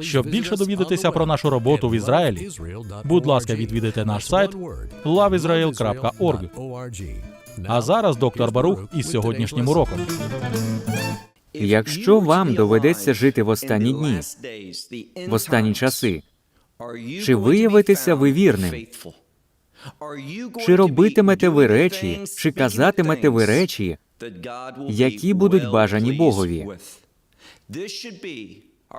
Щоб більше довідатися про нашу роботу в Ізраїлі, будь ласка, відвідайте наш сайт loveisrael.org. А зараз доктор Барух із сьогоднішнім уроком. Якщо вам доведеться жити в останні дні, в останні часи, чи виявитеся ви вірним? Чи робитимете ви речі, чи казатимете ви речі, які будуть бажані Богові?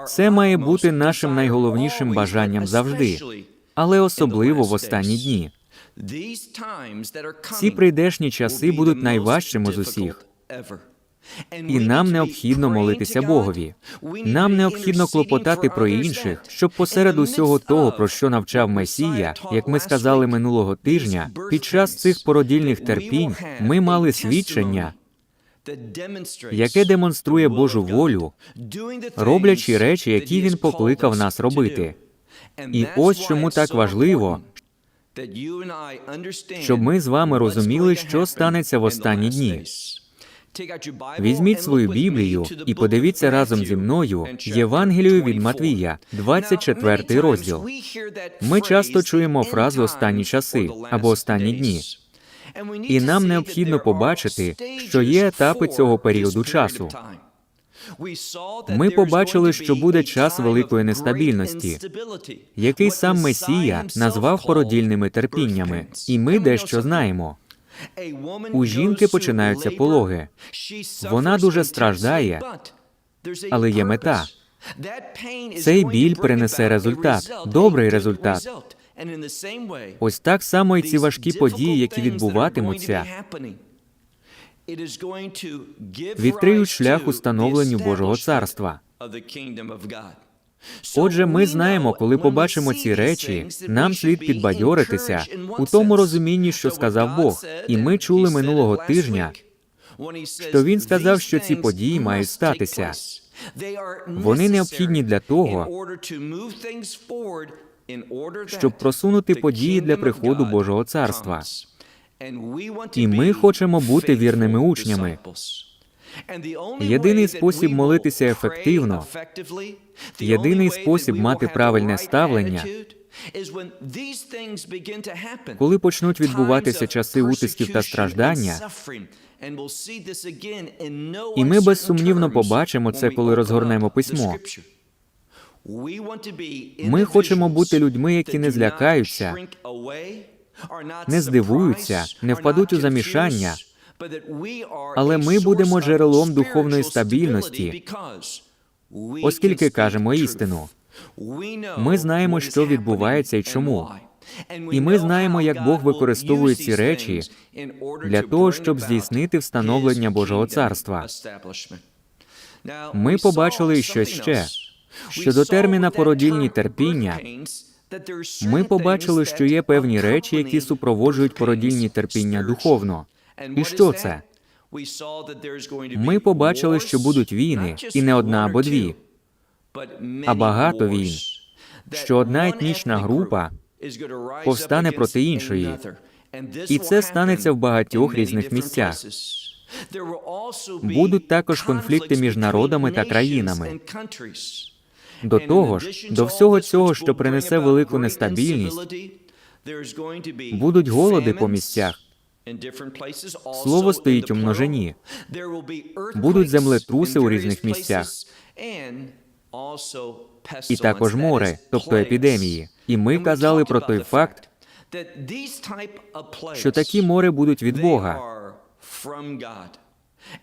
Це має бути нашим найголовнішим бажанням завжди, але особливо в останні дні. Ці прийдешні часи будуть найважчими з усіх. І нам необхідно молитися Богові. Нам необхідно клопотати про інших, щоб посеред усього того, про що навчав Месія, як ми сказали минулого тижня, під час цих породільних терпінь ми мали свідчення, яке демонструє Божу волю, роблячи речі, які він покликав нас робити. І ось чому так важливо, щоб ми з вами розуміли, що станеться в останні дні. Візьміть свою Біблію і подивіться разом зі мною Євангелію від Матвія, 24 розділ. Ми часто чуємо фразу останні часи або останні дні. І нам необхідно побачити, що є етапи цього періоду часу. Ми побачили, що буде час великої нестабільності, який сам Месія назвав породільними терпіннями, і ми дещо знаємо. У жінки починаються пологи. Вона дуже страждає, але є мета. Цей біль принесе результат, добрий результат. Ось так само і ці важкі події, які відбуватимуться, відкриють шлях установленню Божого царства. Отже, ми знаємо, коли побачимо ці речі, нам слід підбадьоритися у тому розумінні, що сказав Бог. І ми чули минулого тижня, що він сказав, що ці події мають статися. Вони необхідні для того, щоб просунути події для приходу Божого царства. І ми хочемо бути вірними учнями. Єдиний спосіб молитися ефективно, єдиний спосіб мати правильне ставлення, коли почнуть відбуватися часи утисків та страждання, і ми безсумнівно побачимо це, коли розгорнемо письмо. Ми хочемо бути людьми, які не злякаються, не здивуються, не впадуть у замішання, але ми будемо джерелом духовної стабільності, оскільки кажемо істину. Ми знаємо, що відбувається і чому. І ми знаємо, як Бог використовує ці речі для того, щоб здійснити встановлення Божого царства. Ми побачили щось ще. Щодо терміна породільні терпіння, ми побачили, що є певні речі, які супроводжують породільні терпіння духовно. І що це? Ми побачили, що будуть війни, і не одна або дві, а багато війн. Що одна етнічна група повстане проти іншої, і це станеться в багатьох різних місцях. Будуть також конфлікти між народами та країнами. До того ж, до всього цього, що принесе велику нестабільність, будуть голоди по місцях. Слово стоїть у множині. Будуть землетруси у різних місцях. І також море, тобто епідемії. І ми казали про той факт, що такі море будуть від Бога.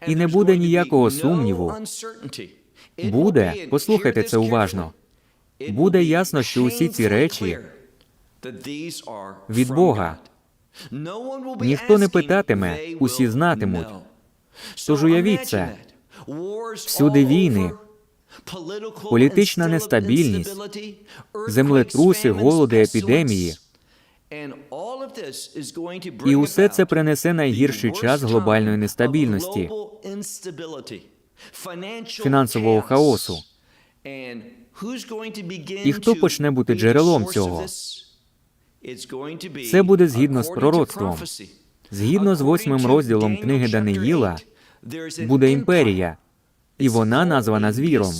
І не буде ніякого сумніву. Буде, послухайте це уважно. Буде ясно, що усі ці речі від Бога. Ніхто не питатиме, усі знатимуть. Тож уявіть це. Всюди війни, політична нестабільність, землетруси, голоди, епідемії. І усе це принесе найгірший час глобальної нестабільності, фінансового хаосу. І хто почне бути джерелом цього? Це буде згідно з пророцтвом. Згідно з восьмим розділом книги Даниїла, буде імперія, і вона названа звіром.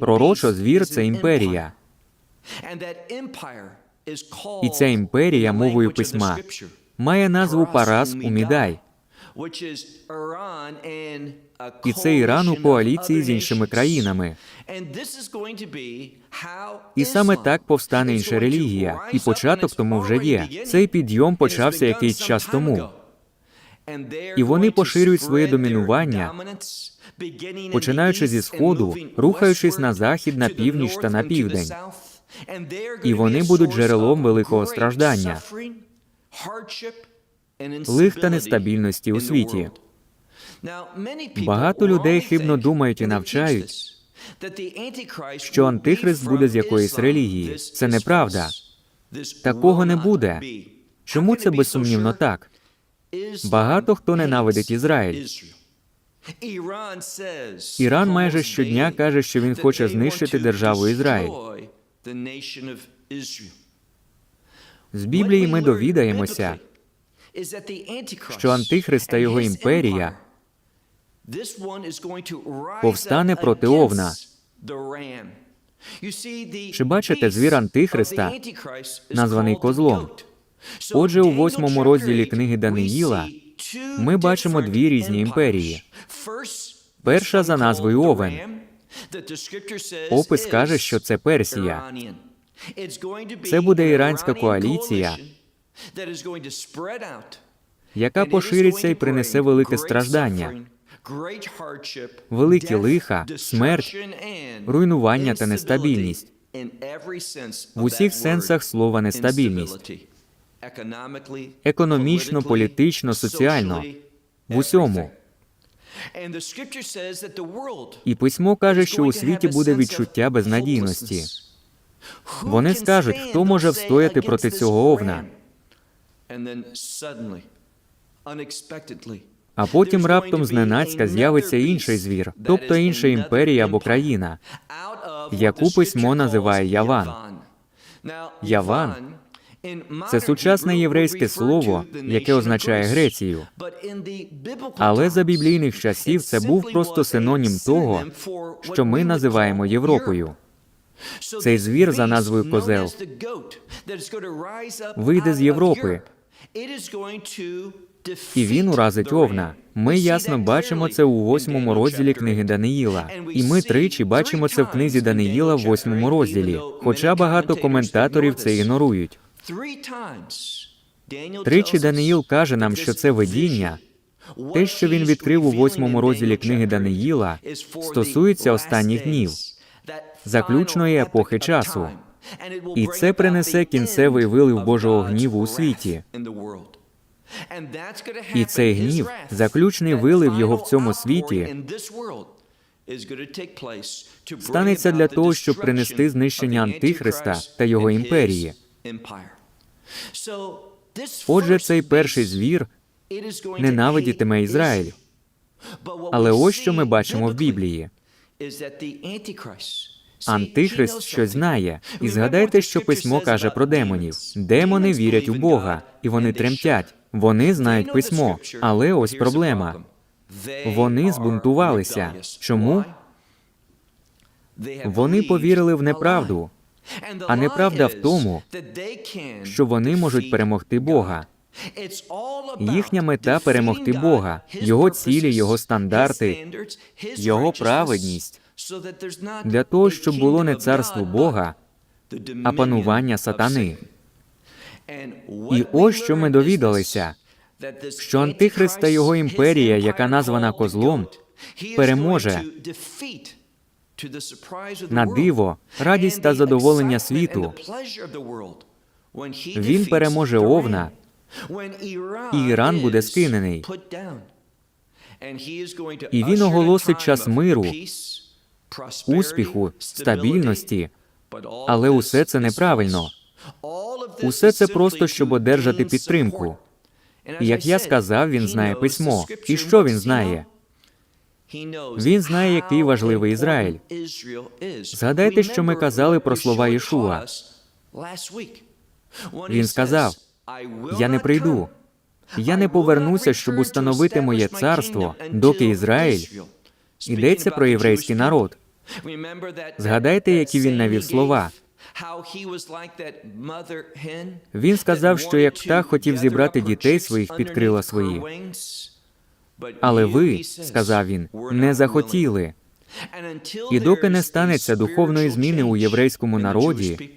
Пророчо звір це імперія. І ця імперія мовою письма Має назву Парас Умідай. І це Іран у коаліції з іншими країнами. І саме так повстане інша релігія, і початок тому вже є. Цей підйом почався якийсь час тому. І вони поширюють своє домінування, починаючи зі сходу, рухаючись на захід, на північ та на південь. І вони будуть джерелом великого страждання, лих та нестабільності у світі. Багато людей хибно думають і навчають, що антихрист буде з якоїсь релігії. Це неправда. Такого не буде. Чому це безсумнівно так? Багато хто ненавидить Ізраїль. Іран майже щодня каже, що він хоче знищити державу Ізраїль. З Біблії ми довідаємося, що Антихрист та його імперія повстане проти Овна. Чи бачите звір Антихриста, названий козлом? Отже, у восьмому розділі книги Даниїла ми бачимо дві різні імперії. Перша за назвою Овен. Опис каже, що це Персія. Це буде іранська коаліція, яка пошириться і принесе велике страждання, великі лиха, смерть, руйнування та нестабільність. В усіх сенсах слова нестабільність. Економічно, політично, соціально. В усьому. І письмо каже, що у світі буде відчуття безнадійності. Вони скажуть, хто може встояти проти цього овна. А потім раптом зненацька з'явиться інший звір, тобто інша імперія або країна, яку письмо називає Яван. Яван це сучасне єврейське слово, яке означає Грецію. Але за біблійних часів це був просто синонім того, що ми називаємо Європою. Цей звір за назвою козел Вийде з Європи, і він уразить овна. Ми ясно бачимо це у восьмому розділі книги Даниїла. І ми тричі бачимо це в книзі Даниїла в восьмому розділі. Хоча багато коментаторів це ігнорують. Тричі Даниїл каже нам, що це видіння, те, що він відкрив у восьмому розділі книги Даниїла, стосується останніх днів, заключної епохи часу. І це принесе кінцевий вилив Божого гніву у світі. І цей гнів, заключний вилив його в цьому світі, станеться для того, щоб принести знищення Антихриста та його імперії. Отже, цей перший звір ненавидітиме Ізраїль. Але ось що ми бачимо в Біблії. Антихрист щось знає. І згадайте, що письмо каже про демонів. Демони вірять у Бога, і вони тремтять. Вони знають письмо. Але ось проблема. Вони збунтувалися. Чому? Вони повірили в неправду, а неправда в тому, що вони можуть перемогти Бога. Їхня мета перемогти Бога, його цілі, його стандарти, його праведність для того, щоб було не царство Бога, а панування сатани. І ось що ми довідалися, що Антихрист та його імперія, яка названа козлом, переможе на диво, радість та задоволення світу. Він переможе Овна, і Іран буде скинений. і він оголосить час миру, успіху, стабільності. Але усе це неправильно. Усе це просто, щоб одержати підтримку. І як я сказав, він знає письмо. І що він знає? Він знає, який важливий Ізраїль. Згадайте, що ми казали про слова Ішуа. Він сказав: Я не прийду. Я не повернуся, щоб установити моє царство, доки Ізраїль Йдеться про єврейський народ. Згадайте, які він навів слова. Він сказав, що як птах хотів зібрати дітей своїх під крила свої. Але ви, сказав він, не захотіли. І доки не станеться духовної зміни у єврейському народі,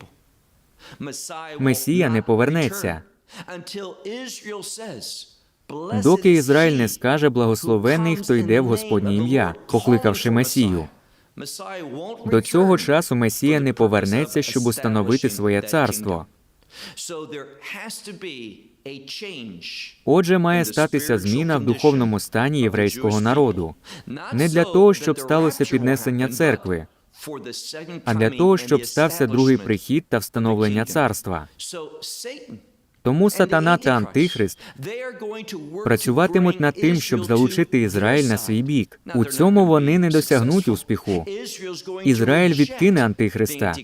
Месія не повернеться. Доки Ізраїль не скаже благословений, хто йде в Господнє ім'я, покликавши Месію. До цього часу Месія не повернеться, щоб установити своє царство. Отже, має статися зміна в духовному стані єврейського народу. не для того, щоб сталося піднесення церкви, а для того, щоб стався другий прихід та встановлення царства. Тому сатана та антихрист працюватимуть над тим, щоб залучити Ізраїль на свій бік. У цьому вони не досягнуть успіху. Ізраїль відкине антихриста.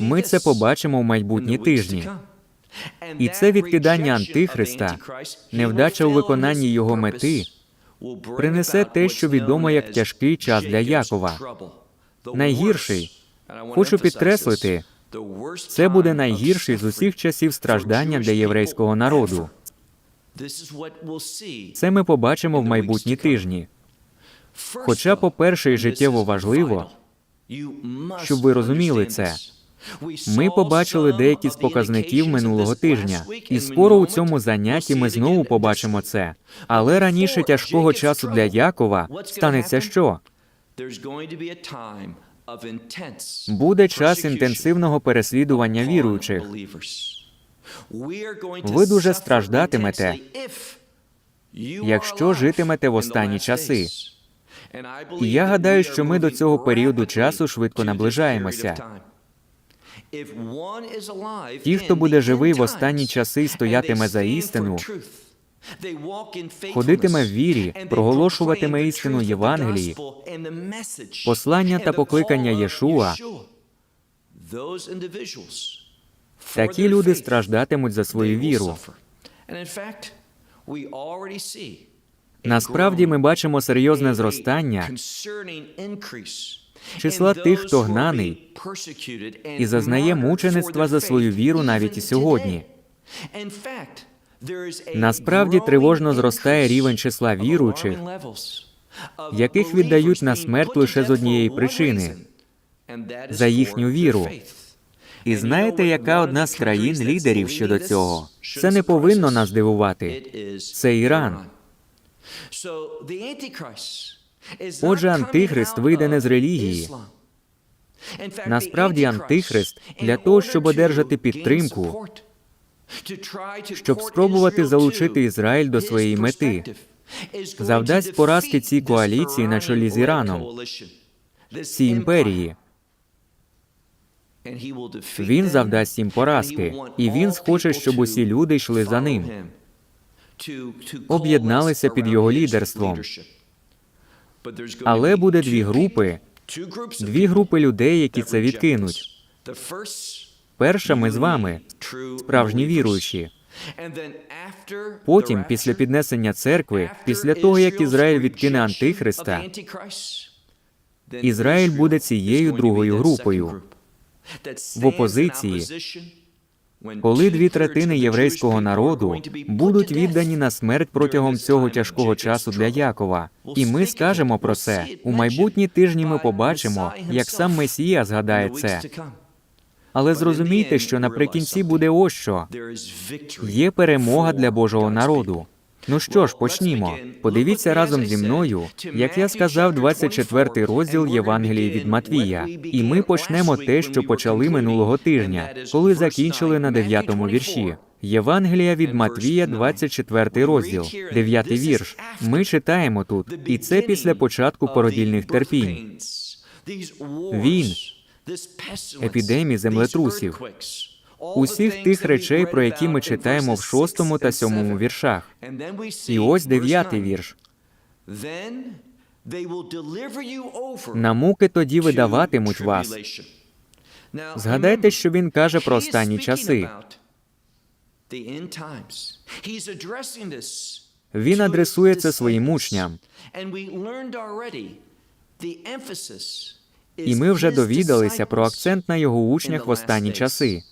Ми це побачимо в майбутні тижні. І це відкидання антихриста, невдача у виконанні його мети, принесе те, що відомо як тяжкий час для Якова. Найгірший, хочу підкреслити, це буде найгірший з усіх часів страждання для єврейського народу. Це ми побачимо в майбутні тижні. Хоча, по-перше, і життєво важливо, щоб ви розуміли це. Ми побачили деякі з показників минулого тижня, і скоро у цьому занятті ми знову побачимо це. Але раніше тяжкого часу для Якова станеться що? Буде час інтенсивного переслідування віруючих. Ви дуже страждатимете, якщо житимете в останні часи. І я гадаю, що ми до цього періоду часу швидко наближаємося. Ті, хто буде живий в останні часи і стоятиме за істину, ходитиме в вірі, проголошуватиме істину Євангелії, послання та покликання Єшуа, такі люди страждатимуть за свою віру. Насправді ми бачимо серйозне зростання числа тих, хто гнаний і зазнає мучеництва за свою віру навіть і сьогодні. Насправді тривожно зростає рівень числа віруючих, яких віддають на смерть лише з однієї причини за їхню віру. І знаєте, яка одна з країн лідерів щодо цього? Це не повинно нас дивувати. Це Іран. Отже, антихрист вийде не з релігії. Насправді, антихрист для того, щоб одержати підтримку, щоб спробувати залучити Ізраїль до своєї мети, завдасть поразки цій коаліції на чолі з Іраном, цій імперії. Він завдасть їм поразки, і він схоче, щоб усі люди йшли за ним, об'єдналися під його лідерством. Але буде дві групи, дві групи людей, які це відкинуть. Перша ми з вами, справжні віруючі. Потім, після піднесення церкви, після того як Ізраїль відкине антихриста, Ізраїль буде цією другою групою в опозиції, коли дві третини єврейського народу будуть віддані на смерть протягом цього тяжкого часу для Якова. І ми скажемо про це у майбутні тижні. Ми побачимо, як сам Месія згадає це. Але зрозумійте, що наприкінці буде ось що є перемога для Божого народу. Ну що ж, почнімо. Подивіться разом зі мною, як я сказав, 24 розділ Євангелії від Матвія. І ми почнемо те, що почали минулого тижня, коли закінчили на 9-му вірші. Євангелія від Матвія, 24 розділ, 9 вірш. Ми читаємо тут, і це після початку породільних терпінь. Війн, епідемій землетрусів, усіх тих речей, про які ми читаємо в шостому та сьомому віршах. І ось дев'ятий вірш. На муки тоді видаватимуть вас. Згадайте, що він каже про останні часи. Він адресує це своїм учням. І ми вже довідалися про акцент на його учнях в останні часи.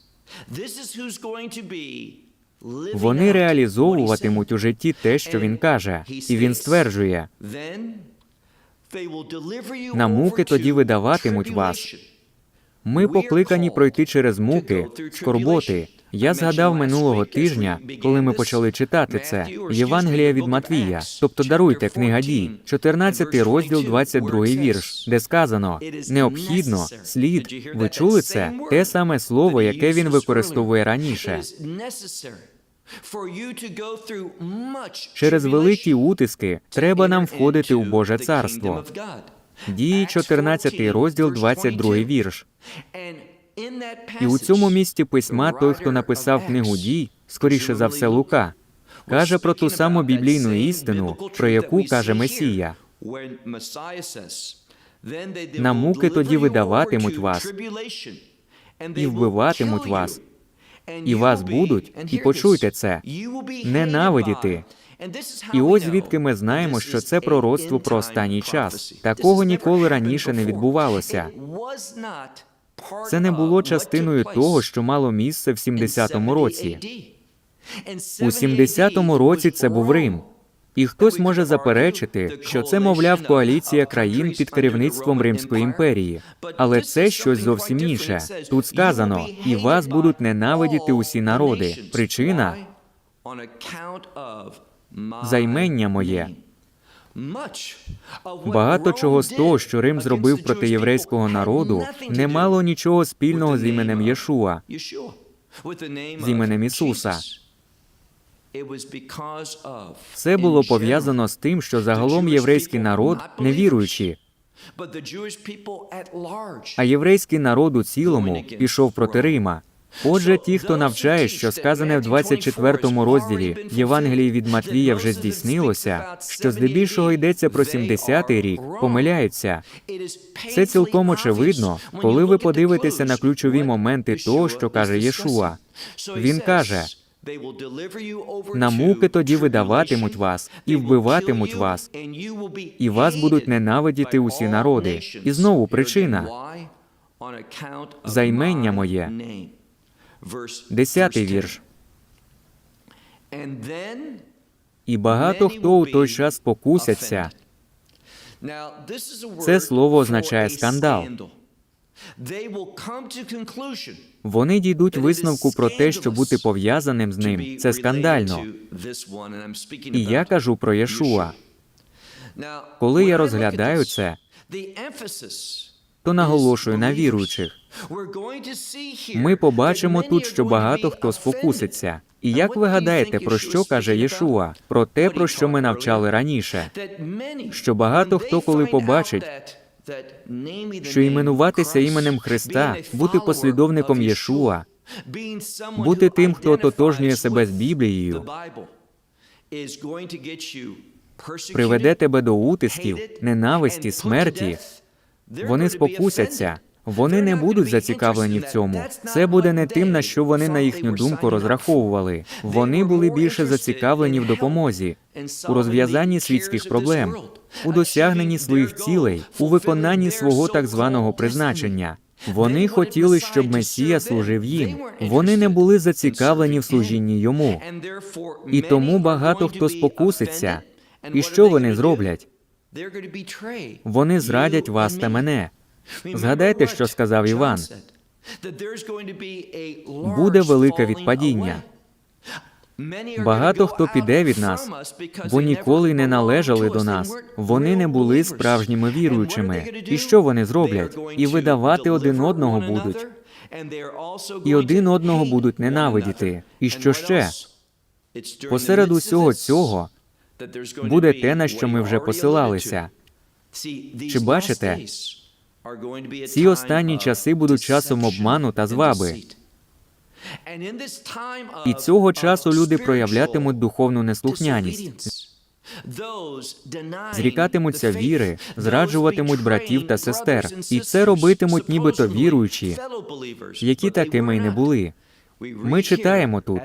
Вони реалізовуватимуть у житті те, що він каже, і він стверджує: на муки тоді видаватимуть вас. ми покликані пройти через муки, скорботи. Я згадав минулого тижня, коли ми почали читати це Євангелія від Матвія, тобто даруйте книга дій, 14 розділ, 22 вірш, де сказано необхідно, слід. Ви чули це? Те саме слово, яке він використовує раніше. Через великі утиски треба нам входити у Боже царство. Дії 14 розділ, 22 вірш. І у цьому місці письма той, хто написав книгу дій, скоріше за все Лука, каже про ту саму біблійну істину, про яку каже Месія. На муки тоді видаватимуть вас і вбиватимуть вас, і вас будуть, і почуйте це, ненавидіти. І ось звідки ми знаємо, що це пророцтво про останній час. Такого ніколи раніше не відбувалося. Це не було частиною того, що мало місце в 70-му році. У 70-му році це був Рим. І хтось може заперечити, що це, мовляв, коаліція країн під керівництвом Римської імперії. Але це щось зовсім інше. Тут сказано: і вас будуть ненавидіти усі народи. Причина займення моє. Багато чого з того, що Рим зробив проти єврейського народу, не мало нічого спільного з іменем Єшуа, з іменем Ісуса. Це було пов'язано з тим, що загалом єврейський народ невіруючий, а єврейський народ у цілому пішов проти Рима. Отже, ті, хто навчає, що сказане в 24 розділі Євангелії від Матвія вже здійснилося, що здебільшого йдеться про 70-й рік, помиляються. Це цілком очевидно, коли ви подивитеся на ключові моменти того, що каже Єшуа. Він каже: на муки тоді видаватимуть вас і вбиватимуть вас, і вас будуть ненавидіти усі народи. І знову причина займення моє. Десятий вірш. І багато хто у той час покусяться. Це слово означає скандал. Вони дійдуть висновку про те, що бути пов'язаним з ним це скандально. І я кажу про Єшуа. Коли я розглядаю це, То наголошую на віруючих. Ми побачимо тут, що багато хто спокуситься. І як ви гадаєте, про що каже Єшуа? Про те, про що ми навчали раніше, що багато хто, коли побачить, що іменуватися іменем Христа, бути послідовником Єшуа, бути тим, хто ототожнює себе з Біблією, приведе тебе до утисків, ненависті, смерті. Вони спокусяться. Вони не будуть зацікавлені в цьому. Це буде не тим, на що вони, на їхню думку, розраховували. Вони були більше зацікавлені в допомозі, у розв'язанні світських проблем, у досягненні своїх цілей, у виконанні свого так званого призначення. Вони хотіли, щоб Месія служив їм. Вони не були зацікавлені в служінні йому. І тому багато хто спокуситься. І що вони зроблять? Вони зрадять вас та мене. Згадайте, що сказав Іван. Буде велике відпадіння. Багато хто піде від нас, бо ніколи не належали до нас. Вони не були справжніми віруючими. І що вони зроблять? І видавати один одного будуть. І один одного будуть ненавидіти. І що ще? Посеред усього цього буде те, на що ми вже посилалися. Чи бачите, Ці останні часи будуть часом обману та зваби. І цього часу люди проявлятимуть духовну неслухняність, зрікатимуться віри, зраджуватимуть братів та сестер, і це робитимуть нібито віруючі, які такими й не були. Ми читаємо тут.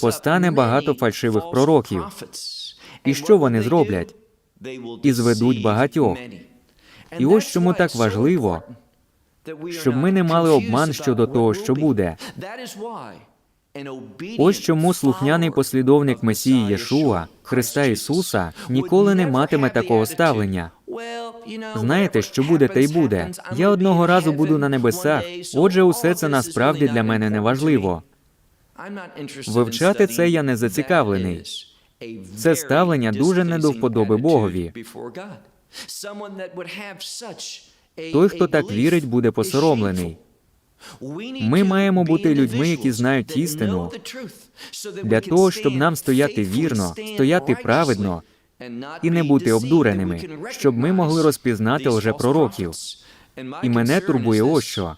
Постане багато фальшивих пророків. І що вони зроблять? І зведуть багатьох. І ось чому так важливо, щоб ми не мали обман щодо того, що буде. Ось чому слухняний послідовник Месії Єшуа, Христа Ісуса, ніколи не матиме такого ставлення. Знаєте, що буде, те й буде. Я одного разу буду на небесах. Отже, усе це насправді для мене не важливо. Вивчати це я не зацікавлений. Це ставлення дуже не до вподоби Богові. Той, хто так вірить, буде посоромлений. Ми маємо бути людьми, які знають істину, для того, щоб нам стояти вірно, стояти праведно і не бути обдуреними, щоб ми могли розпізнати лжепророків. І мене турбує ось що.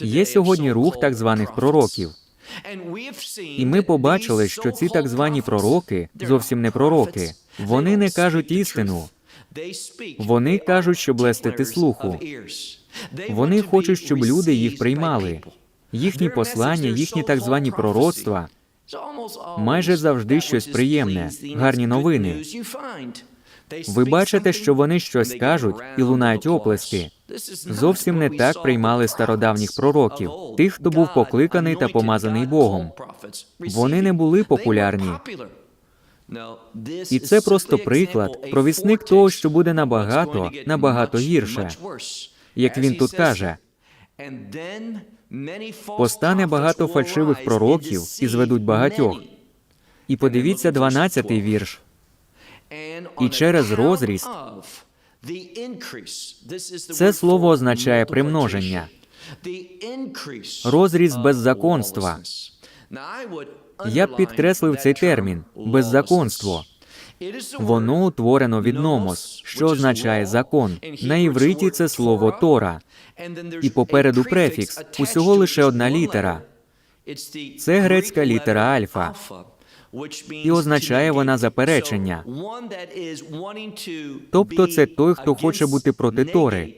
Є сьогодні рух так званих пророків. І ми побачили, що ці так звані пророки зовсім не пророки. Вони не кажуть істину. Вони кажуть, щоб лестити слуху. Вони хочуть, щоб люди їх приймали. Їхні послання, їхні так звані пророцтва майже завжди щось приємне, гарні новини. Ви бачите, що вони щось кажуть і лунають оплески. Зовсім не так приймали стародавніх пророків, тих, хто був покликаний та помазаний Богом. Вони не були популярні. І це просто приклад, провісник того, що буде набагато, набагато гірше. Як він тут каже, постане багато фальшивих пророків і зведуть багатьох. і подивіться 12-й вірш. І через розріст Це слово означає примноження. Розріст беззаконства. Я б підкреслив цей термін беззаконство. Воно утворено від номос, що означає закон. На івриті це слово Тора. І попереду префікс, усього лише одна літера. Це грецька літера альфа. І означає вона заперечення. Тобто це той, хто хоче бути проти Тори.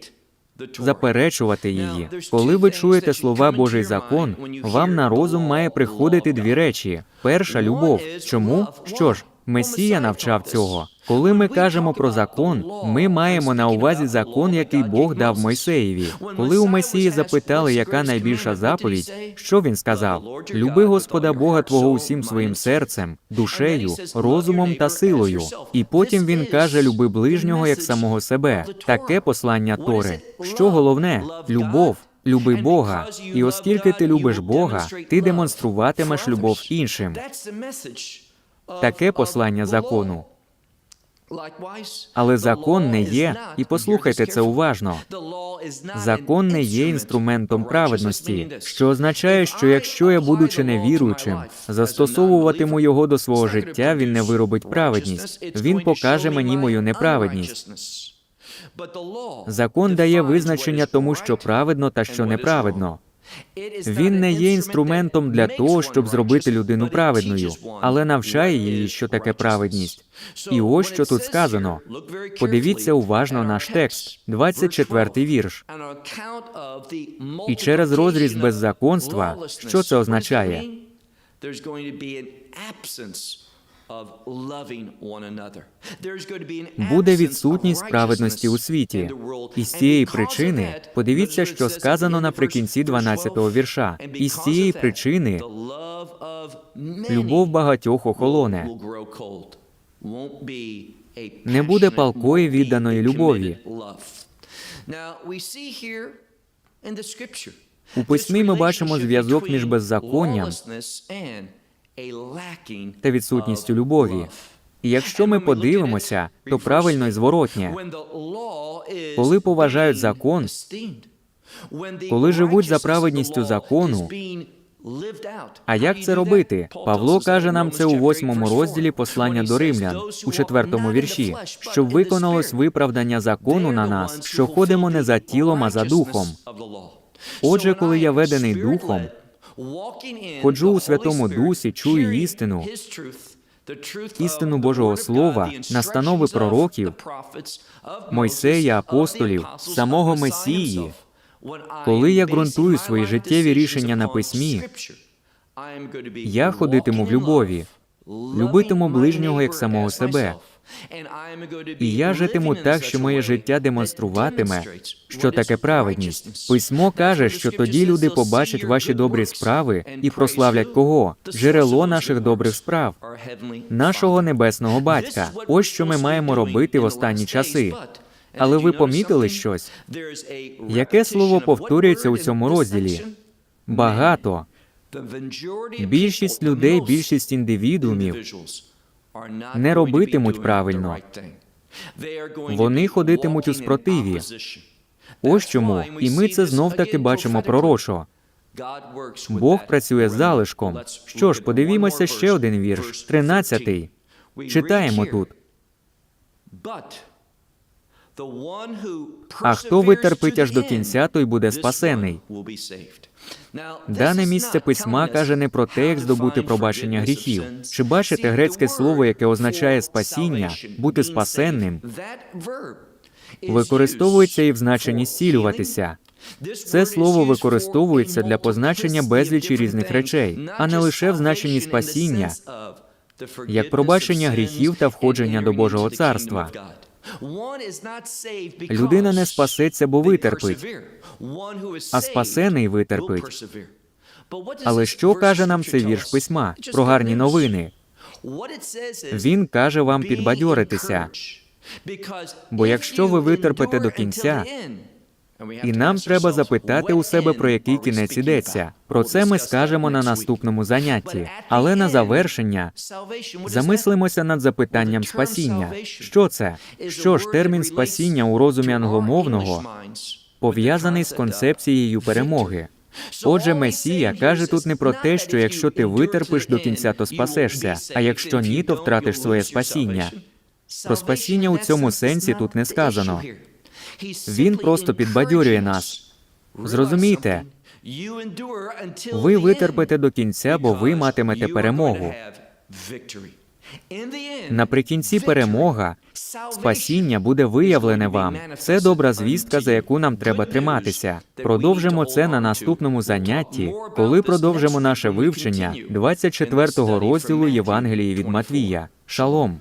заперечувати її. Коли ви чуєте слова Божий закон, вам на розум має приходити дві речі: перша любов. Чому? Що ж, Месія навчав цього. Коли ми кажемо про закон, ми маємо на увазі закон, який Бог дав Мойсеєві. Коли у Месії запитали, яка найбільша заповідь, що він сказав? Люби Господа Бога Твого усім своїм серцем, душею, розумом та силою. І потім він каже: люби ближнього як самого себе. Таке послання Тори. Що головне? Любов. Люби Бога, і оскільки ти любиш Бога, ти демонструватимеш любов іншим. Таке послання закону. Але закон не є, і послухайте це уважно. Закон не є інструментом праведності, що означає, що якщо я, будучи невіруючим, застосовуватиму його до свого життя, він не виробить праведність. Він покаже мені мою неправедність. Закон дає визначення тому, що праведно та що неправедно. Він не є інструментом для того, щоб зробити людину праведною, але навчає її, що таке праведність. І ось що тут сказано. Подивіться уважно наш текст, 24-й вірш. І через розріз беззаконства, що це означає? Буде відсутність праведності у світі. І з цієї причини подивіться, що сказано наприкінці 12-го вірша. І з цієї причини любов багатьох охолоне. Не буде палкої відданої любові. У письмі ми бачимо зв'язок між беззаконням та відсутністю любові. І якщо ми подивимося, то правильно і зворотнє. коли поважають закон, коли живуть за праведністю закону, А як це робити? Павло каже нам це у восьмому розділі послання до римлян, у четвертому вірші, щоб виконалось виправдання закону на нас, що ходимо не за тілом, а за духом. Отже, коли я ведений духом, ходжу у Святому Дусі, чую істину, істину Божого Слова, настанови пророків, Мойсея, апостолів, самого Месії, коли я ґрунтую свої життєві рішення на письмі, я ходитиму в любові, любитиму ближнього як самого себе. І я житиму так, що моє життя демонструватиме, що таке праведність. Письмо каже, що тоді люди побачать ваші добрі справи і прославлять кого? Джерело наших добрих справ, нашого небесного батька. Ось що ми маємо робити в останні часи. Але ви помітили щось? Яке слово повторюється у цьому розділі? Багато. Більшість людей, більшість індивідуумів не робитимуть правильно. Вони ходитимуть у спротиві. Ось чому, і ми це знов таки бачимо пророчо. Бог працює з залишком. Що ж, подивімося ще один вірш, 13. Читаємо тут. А хто витерпить аж до кінця, той буде спасений. Дане місце письма каже не про те, як здобути пробачення гріхів. Чи бачите грецьке слово, яке означає спасіння, бути спасенним, використовується і в значенні зцілюватися. Це слово використовується для позначення безлічі різних речей, а не лише в значенні спасіння, як пробачення гріхів та входження до Божого царства. Людина не спасеться, бо витерпить, а спасений витерпить. Але що каже нам цей вірш письма про гарні новини? Він каже вам підбадьоритися. Бо якщо ви витерпите до кінця, І нам треба запитати у себе, про який кінець ідеться. Про це ми скажемо на наступному занятті. Але на завершення замислимося над запитанням спасіння. Що це? Що ж, термін спасіння у розумі англомовного пов'язаний з концепцією перемоги. Отже, Месія каже тут не про те, що якщо ти витерпиш до кінця, то спасешся, а якщо ні, то втратиш своє спасіння. Про спасіння у цьому сенсі тут не сказано. Він просто підбадьорює нас. Зрозумійте, ви витерпите до кінця, бо ви матимете перемогу. Наприкінці перемога, спасіння буде виявлене вам. Це добра звістка, за яку нам треба триматися. Продовжимо це на наступному занятті, коли продовжимо наше вивчення 24-го розділу Євангелії від Матвія. Шалом!